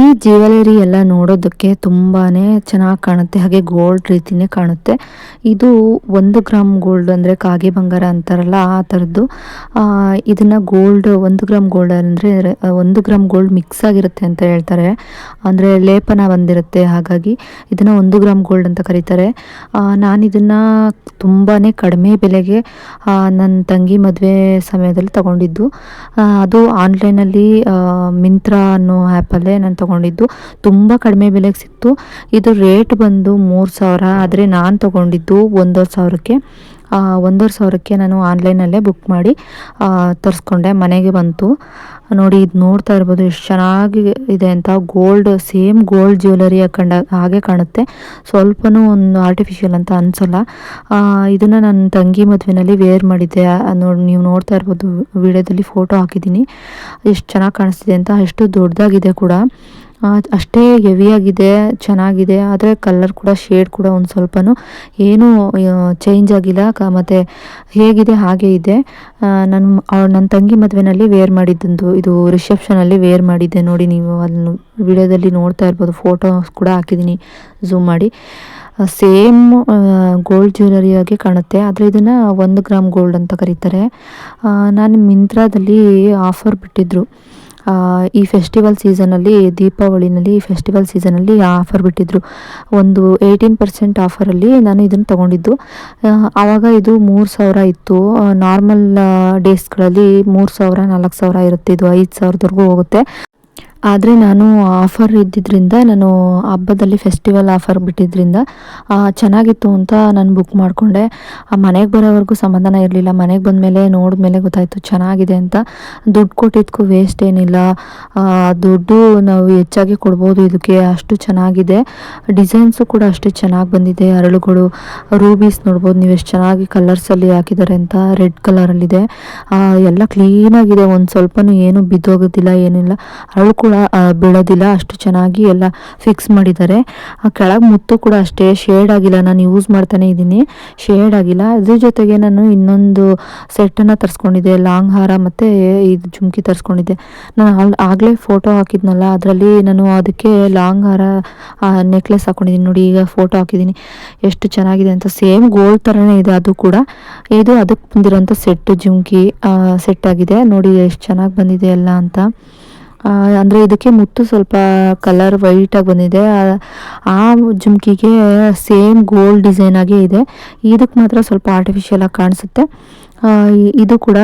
ಈ ಜ್ಯುವೆಲರಿ ಎಲ್ಲ ನೋಡೋದಕ್ಕೆ ತುಂಬಾ ಚೆನ್ನಾಗಿ ಕಾಣುತ್ತೆ, ಹಾಗೆ ಗೋಲ್ಡ್ ರೀತಿನೇ ಕಾಣುತ್ತೆ. ಇದು ಒಂದು ಗ್ರಾಮ್ ಗೋಲ್ಡ್ ಅಂದರೆ ಕಾಗೆ ಬಂಗಾರ ಅಂತಾರಲ್ಲ ಆ ಥರದ್ದು ಇದನ್ನು ಗೋಲ್ಡ್, ಒಂದು ಗ್ರಾಮ್ ಗೋಲ್ಡ್ ಅಂದರೆ ಒಂದು ಗ್ರಾಮ್ ಗೋಲ್ಡ್ ಮಿಕ್ಸ್ ಆಗಿರುತ್ತೆ ಅಂತ ಹೇಳ್ತಾರೆ. ಅಂದರೆ ಲೇಪನ ಬಂದಿರುತ್ತೆ, ಹಾಗಾಗಿ ಇದನ್ನು ಒಂದು ಗ್ರಾಮ್ ಗೋಲ್ಡ್ ಅಂತ ಕರೀತಾರೆ. ನಾನು ಇದನ್ನು ತುಂಬಾ ಕಡಿಮೆ ಬೆಲೆಗೆ ನನ್ನ ತಂಗಿ ಮದುವೆ ಸಮಯದಲ್ಲಿ ತಗೊಂಡಿದ್ದು. ಅದು ಆನ್ಲೈನಲ್ಲಿ ಮಿಂತ್ರಾ ಅನ್ನೋ ಆ್ಯಪಲ್ಲೇ ನಾನು ತೊಗೊಂಡಿದ್ದು. ತುಂಬ ಕಡಿಮೆ ಬೆಲೆಗೆ ಸಿಕ್ತು. ಇದು ರೇಟ್ ಬಂದು ಮೂರು ಸಾವಿರ, ಆದರೆ ನಾನು ತೊಗೊಂಡಿದ್ದು ಒಂದೂವರೆ ಸಾವಿರಕ್ಕೆ. ಒಂದೂವರೆ ಸಾವಿರಕ್ಕೆ ನಾನು ಆನ್ಲೈನಲ್ಲೇ ಬುಕ್ ಮಾಡಿ ತರಿಸ್ಕೊಂಡೆ. ಮನೆಗೆ ಬಂತು. ನೋಡಿ ಇದು ನೋಡ್ತಾ ಇರ್ಬೋದು, ಎಷ್ಟು ಚೆನ್ನಾಗಿ ಇದೆ ಅಂತ. ಗೋಲ್ಡ್ ಸೇಮ್ ಗೋಲ್ಡ್ ಜ್ಯುವೆಲರಿ ಹಾಕೊಂಡ, ಹಾಗೆ ಕಾಣುತ್ತೆ. ಸ್ವಲ್ಪನೂ ಒಂದು ಆರ್ಟಿಫಿಷಿಯಲ್ ಅಂತ ಅನ್ಸಲ್ಲ. ಇದನ್ನ ನನ್ನ ತಂಗಿ ಮದುವೆನಲ್ಲಿ ವೇರ್ ಮಾಡಿದ್ದೆ. ನೋಡಿ, ನೀವು ನೋಡ್ತಾ ಇರ್ಬೋದು, ವಿಡಿಯೋದಲ್ಲಿ ಫೋಟೋ ಹಾಕಿದ್ದೀನಿ. ಎಷ್ಟು ಚೆನ್ನಾಗಿ ಕಾಣಿಸ್ತಿದೆ ಅಂತ ಎಷ್ಟು ದೊಡ್ಡದಾಗಿದೆ ಕೂಡ. ಅಷ್ಟೇ ಹೆವಿಯಾಗಿದೆ, ಚೆನ್ನಾಗಿದೆ, ಆದರೆ ಕಲರ್ ಕೂಡ ಶೇಡ್ ಕೂಡ ಒಂದು ಸ್ವಲ್ಪನೂ ಏನೂ ಚೇಂಜ್ ಆಗಿಲ್ಲ. ಕ, ಮತ್ತು ಹೇಗಿದೆ, ಹಾಗೆ ಇದೆ. ನನ್ನ ನನ್ನ ತಂಗಿ ಮದುವೆನಲ್ಲಿ ವೇರ್ ಮಾಡಿದ್ದಂದು, ಇದು ರಿಸೆಪ್ಷನಲ್ಲಿ ವೇರ್ ಮಾಡಿದ್ದೆ. ನೋಡಿ, ನೀವು ಅದನ್ನು ವಿಡಿಯೋದಲ್ಲಿ ನೋಡ್ತಾ ಇರ್ಬೋದು. ಫೋಟೋಸ್ ಕೂಡ ಹಾಕಿದ್ದೀನಿ ಝೂಮ್ ಮಾಡಿ. ಸೇಮ್ ಗೋಲ್ಡ್ ಜ್ಯುವೆಲರಿಯಾಗಿ ಕಾಣುತ್ತೆ. ಆದರೆ ಇದನ್ನು ಒಂದು ಗ್ರಾಮ್ ಗೋಲ್ಡ್ ಅಂತ ಕರೀತಾರೆ. ನಾನು ಮಿಂತ್ರಾದಲ್ಲಿ ಆಫರ್ ಬಿಟ್ಟಿದ್ದರು ಈ ಫೆಸ್ಟಿವಲ್ ಸೀಸನಲ್ಲಿ ದೀಪಾವಳಿನಲ್ಲಿ ಫೆಸ್ಟಿವಲ್ ಸೀಸನಲ್ಲಿ ಆಫರ್ ಬಿಟ್ಟಿದ್ರು. ಒಂದು ಏಯ್ಟೀನ್ ಪರ್ಸೆಂಟ್ ಆಫರಲ್ಲಿ ನಾನು ಇದನ್ನು ತೊಗೊಂಡಿದ್ದು. ಆವಾಗ ಇದು ಮೂರು ಸಾವಿರ ಇತ್ತು. ನಾರ್ಮಲ್ ಡೇಸ್ಗಳಲ್ಲಿ ಮೂರು ಸಾವಿರ, ನಾಲ್ಕು ಸಾವಿರ ಇರುತ್ತೆ. ಇದು ಐದು ಸಾವಿರದವರೆಗೂ ಹೋಗುತ್ತೆ. ಆದರೆ ನಾನು ಆಫರ್ ಇದ್ದಿದ್ದರಿಂದ ನಾನು ಹಬ್ಬದಲ್ಲಿ ಫೆಸ್ಟಿವಲ್ ಆಫರ್ ಬಿಟ್ಟಿದ್ದರಿಂದ ಚೆನ್ನಾಗಿತ್ತು ಅಂತ ನಾನು ಬುಕ್ ಮಾಡಿಕೊಂಡೆ. ಮನೆಗೆ ಬರೋವರೆಗೂ ಸಮಾಧಾನ ಇರಲಿಲ್ಲ. ಮನೆಗೆ ಬಂದಮೇಲೆ ನೋಡಿದ್ಮೇಲೆ ಗೊತ್ತಾಯಿತು, ಚೆನ್ನಾಗಿದೆ ಅಂತ. ದುಡ್ಡು ಕೊಟ್ಟಿದ್ದಕ್ಕೂ ವೇಸ್ಟ್ ಏನಿಲ್ಲ. ದುಡ್ಡು ನಾವು ಹೆಚ್ಚಾಗಿ ಕೊಡ್ಬೋದು ಇದಕ್ಕೆ, ಅಷ್ಟು ಚೆನ್ನಾಗಿದೆ. ಡಿಸೈನ್ಸು ಕೂಡ ಅಷ್ಟು ಚೆನ್ನಾಗಿ ಬಂದಿದೆ. ಅರಳುಗಳು ರೂಬೀಸ್ ನೋಡ್ಬೋದು, ನೀವು ಎಷ್ಟು ಚೆನ್ನಾಗಿ ಕಲರ್ಸಲ್ಲಿ ಹಾಕಿದ್ದಾರೆ ಅಂತ ರೆಡ್ ಕಲರಲ್ಲಿದೆ ಎಲ್ಲ ಕ್ಲೀನಾಗಿದೆ ಒಂದು ಸ್ವಲ್ಪನೂ ಏನು ಬಿದ್ದೋಗೋದಿಲ್ಲ, ಏನಿಲ್ಲ. ಅರಳು ಬೀಳೋದಿಲ್ಲ. ಅಷ್ಟು ಚೆನ್ನಾಗಿ ಎಲ್ಲ ಫಿಕ್ಸ್ ಮಾಡಿದ್ದಾರೆ. ಕೆಳಗೆ ಮುತ್ತು ಕೂಡ ಅಷ್ಟೇ. ಶೇಡ್ ಆಗಿಲ್ಲ. ನಾನು ಯೂಸ್ ಮಾಡ್ತಾನೆ ಇದ್ದೀನಿ. ಶೇಡ್ ಆಗಿಲ್ಲ. ಅದ್ರ ಜೊತೆಗೆ ನಾನು ಇನ್ನೊಂದು ಸೆಟ್ಟನ್ನು ತರಿಸ್ಕೊಂಡಿದ್ದೆ. ಲಾಂಗ್ ಹಾರ ಮತ್ತು ಇದು ಜುಮ್ಕಿ ತರಿಸ್ಕೊಂಡಿದ್ದೆ. ನಾನು ಆಗಲೇ ಫೋಟೋ ಹಾಕಿದ್ನಲ್ಲ, ಅದರಲ್ಲಿ ನಾನು ಅದಕ್ಕೆ ಲಾಂಗ್ ಹಾರ ನೆಕ್ಲೆಸ್ ಹಾಕೊಂಡಿದ್ದೀನಿ. ನೋಡಿ, ಈಗ ಫೋಟೋ ಹಾಕಿದ್ದೀನಿ. ಎಷ್ಟು ಚೆನ್ನಾಗಿದೆ ಅಂತ. ಸೇಮ್ ಗೋಲ್ಡ್ ಥರನೇ ಇದೆ ಅದು ಕೂಡ. ಇದು ಅದಕ್ಕೆ ಬಂದಿರೋಂಥ ಸೆಟ್ ಜುಮ್ಕಿ ಸೆಟ್ ಆಗಿದೆ. ನೋಡಿ, ಎಷ್ಟು ಚೆನ್ನಾಗಿ ಬಂದಿದೆ ಎಲ್ಲ ಅಂತ. ಅಂದರೆ ಇದಕ್ಕೆ ಮುತ್ತು ಸ್ವಲ್ಪ ಕಲರ್ ವೈಟಾಗಿ ಬಂದಿದೆ. ಆ ಜುಮ್ಕಿಗೆ ಸೇಮ್ ಗೋಲ್ಡ್ ಡಿಸೈನ್ ಆಗೇ ಇದೆ. ಇದಕ್ಕೆ ಮಾತ್ರ ಸ್ವಲ್ಪ ಆರ್ಟಿಫಿಷಿಯಲ್ ಆಗಿ ಕಾಣಿಸುತ್ತೆ. ಇದು ಕೂಡ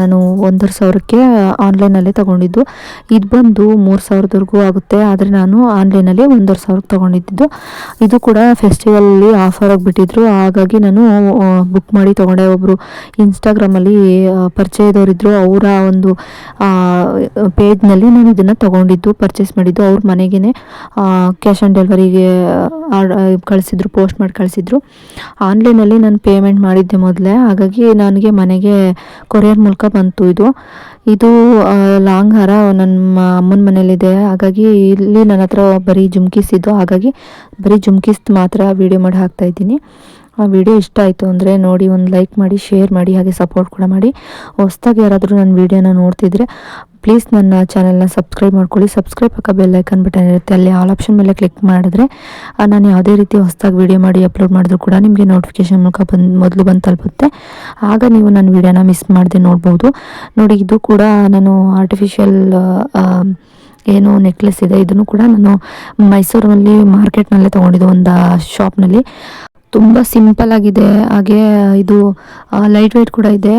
ನಾನು ಒಂದೂವರೆ ಸಾವಿರಕ್ಕೆ ಆನ್ಲೈನಲ್ಲೇ ತೊಗೊಂಡಿದ್ದು. ಇದು ಬಂದು ಮೂರು ಸಾವಿರದವರೆಗೂ ಆಗುತ್ತೆ. ಆದರೆ ನಾನು ಆನ್ಲೈನಲ್ಲಿ ಒಂದೂವರೆ ಸಾವಿರಕ್ಕೆ ತೊಗೊಂಡಿದ್ದು. ಇದು ಕೂಡ ಫೆಸ್ಟಿವಲಲ್ಲಿ ಆಫರ್ ಆಗಿಬಿಟ್ಟಿದ್ರು. ಹಾಗಾಗಿ ನಾನು ಬುಕ್ ಮಾಡಿ ತೊಗೊಂಡೆ. ಒಬ್ಬರು ಇನ್ಸ್ಟಾಗ್ರಾಮಲ್ಲಿ ಪರಿಚಯದವರಿದ್ದರು ಅವರ ಒಂದು ಪೇಜ್ನಲ್ಲಿ ನಾನು ಇದನ್ನು ತೊಗೊಂಡಿದ್ದು ಪರ್ಚೇಸ್ ಮಾಡಿದ್ದು. ಅವ್ರ ಮನೆಗೇ ಕ್ಯಾಶ್ ಆನ್ ಡೆಲಿವರಿಗೆ ಕಳಿಸಿದ್ರು ಪೋಸ್ಟ್ ಮಾಡಿ ಕಳಿಸಿದ್ರು. ಆನ್ಲೈನಲ್ಲಿ ನಾನು ಪೇಮೆಂಟ್ ಮಾಡಿದ್ದೆ ಮೊದಲೇ. ಹಾಗಾಗಿ ನಾನು ನನಗೆ ಮನೆಗೆ ಕೊರಿಯರ್ ಮೂಲಕ ಬಂತು ಇದು. ಇದು ಲಾಂಗ್ ಹಾರ ನನ್ನ ಅಮ್ಮನ ಮನೇಲಿದೆ ಹಾಗಾಗಿ ಇಲ್ಲಿ ನನ್ನ ಹತ್ರ ಬರೀ ಜುಮ್ಕೀಸ್ ಇದ್ದು ಹಾಗಾಗಿ ಬರೀ ಜುಮ್ಕಿಸ್ ಮಾತ್ರ ವೀಡಿಯೋ ಮಾಡಿ ಹಾಕ್ತಾ ಇದ್ದೀನಿ. ಆ ವಿಡಿಯೋ ಇಷ್ಟ ಆಯಿತು ಅಂದರೆ ನೋಡಿ, ಒಂದು ಲೈಕ್ ಮಾಡಿ, ಶೇರ್ ಮಾಡಿ, ಹಾಗೆ ಸಪೋರ್ಟ್ ಕೂಡ ಮಾಡಿ. ಹೊಸ್ದಾಗಿ ಯಾರಾದರೂ ನನ್ನ ವೀಡಿಯೋನ ನೋಡ್ತಿದ್ರೆ ಪ್ಲೀಸ್ ನನ್ನ ಚಾನೆಲ್ನ ಸಬ್ಸ್ಕ್ರೈಬ್ ಮಾಡ್ಕೊಳ್ಳಿ. ಸಬ್ಸ್ಕ್ರೈಬ್ ಪಕ್ಕ ಐಕನ್ ಬಟನ್ ಇರುತ್ತೆ, ಅಲ್ಲಿ ಆಲ್ ಆಪ್ಷನ್ ಮೇಲೆ ಕ್ಲಿಕ್ ಮಾಡಿದ್ರೆ ನಾನು ಯಾವುದೇ ರೀತಿ ಹೊಸದಾಗಿ ವೀಡಿಯೋ ಮಾಡಿ, ಅಪ್ಲೋಡ್ ಮಾಡಿದ್ರು ಕೂಡ ನಿಮಗೆ ನೋಟಿಫಿಕೇಶನ್ ಮೂಲಕ ಬಂದು, ಮೊದಲು ಬಂದು ತಲುಪುತ್ತೆ. ಆಗ ನೀವು ನನ್ನ ವೀಡಿಯೋನ ಮಿಸ್ ಮಾಡದೆ ನೋಡ್ಬೋದು. ನೋಡಿ, ಇದು ಕೂಡ ನಾನು ಆರ್ಟಿಫಿಷಿಯಲ್ ಏನು ನೆಕ್ಲೆಸ್ ಇದೆ, ಇದನ್ನು ಕೂಡ ನಾನು ಮೈಸೂರಿನಲ್ಲಿ ಮಾರ್ಕೆಟ್ನಲ್ಲೇ ತೊಗೊಂಡಿದ್ದು, ಒಂದು ಶಾಪ್ನಲ್ಲಿ ತುಂಬ ಸಿಂಪಲ್ ಆಗಿದೆ. ಹಾಗೆ, ಇದು ಲೈಟ್ ವೆಯ್ಟ್ ಕೂಡ ಇದೆ.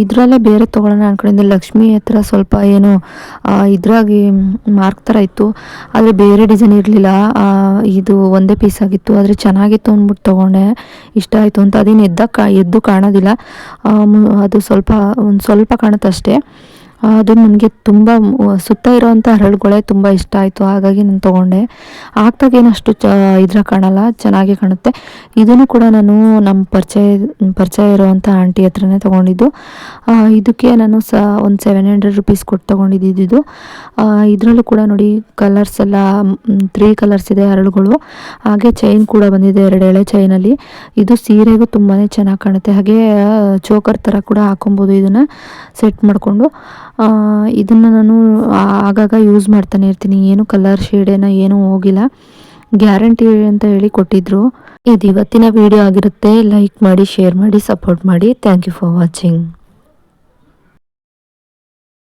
ಇದರಲ್ಲೇ ಬೇರೆ ತೊಗೊಳ್ಳೋಣ ಅನ್ಕೊಂಡಿದ್ದೆ. ಲಕ್ಷ್ಮಿ ಹತ್ರ ಸ್ವಲ್ಪ ಏನು ಇದ್ರಾಗಿ ಮಾರ್ಕ್ ಥರ ಇತ್ತು. ಆದರೆ ಬೇರೆ ಡಿಸೈನ್ ಇರಲಿಲ್ಲ. ಇದು ಒಂದೇ ಪೀಸ್ ಆಗಿತ್ತು. ಆದರೆ ಚೆನ್ನಾಗಿತ್ತು ಅಂದ್ಬಿಟ್ಟು ತೊಗೊಂಡೆ. ಇಷ್ಟ ಆಯಿತು ಅಂತ. ಅದೇನು ಎದ್ದ ಎದ್ದು ಕಾಣೋದಿಲ್ಲ. ಅದು ಸ್ವಲ್ಪ, ಒಂದು ಸ್ವಲ್ಪ ಕಾಣುತ್ತೆ ಅಷ್ಟೇ ಅದು ನನಗೆ ತುಂಬ ಸುತ್ತ ಇರೋವಂಥ ಹರಳುಗಳೇ ತುಂಬ ಇಷ್ಟ ಆಯಿತು. ಹಾಗಾಗಿ ನಾನು ತೊಗೊಂಡೆ. ಅಷ್ಟು ಚ, ಇದ್ರ ಕಾಣಲ್ಲ, ಚೆನ್ನಾಗಿ ಕಾಣುತ್ತೆ. ಇದನ್ನು ಕೂಡ ನಾನು ನಮ್ಮ ಪರಿಚಯ ಪರಿಚಯ ಇರುವಂಥ ಆಂಟಿ ಹತ್ರನೇ ತೊಗೊಂಡಿದ್ದು. ಇದಕ್ಕೆ ನಾನು ಸ, ಒಂದು ಸೆವೆನ್ ಹಂಡ್ರೆಡ್ ರುಪೀಸ್ ಕೊಟ್ಟು ತೊಗೊಂಡಿದ್ದಿದ್ದು ಇದರಲ್ಲೂ ಕೂಡ ನೋಡಿ ಕಲರ್ಸ್ ಎಲ್ಲ ತ್ರೀ ಕಲರ್ಸ್ ಇದೆ ಹರಳುಗಳು. ಹಾಗೆ ಚೈನ್ ಕೂಡ ಬಂದಿದೆ ಎರಡು ಎಳೆ ಚೈನಲ್ಲಿ ಇದು ಸೀರೆಗೂ ತುಂಬಾ ಚೆನ್ನಾಗಿ ಕಾಣುತ್ತೆ. ಹಾಗೆ ಚೋಕರ್ ಥರ ಕೂಡ ಹಾಕೊಬೋದು ಇದನ್ನು ಸೆಟ್ ಮಾಡಿಕೊಂಡು. ಇದನ್ನು ನಾನು ಆಗಾಗ ಯೂಸ್ ಮಾಡ್ತಾನೆ ಇರ್ತೀನಿ. ಏನು ಕಲರ್ ಶೇಡೇನೋ ಏನೂ ಹೋಗಿಲ್ಲ. ಗ್ಯಾರಂಟಿ ಅಂತ ಹೇಳಿ ಕೊಟ್ಟಿದ್ರು. ಇದು ಇವತ್ತಿನ ವಿಡಿಯೋ ಆಗಿರುತ್ತೆ. ಲೈಕ್ ಮಾಡಿ ಶೇರ್ ಮಾಡಿ ಸಪೋರ್ಟ್ ಮಾಡಿ. Thank you for watching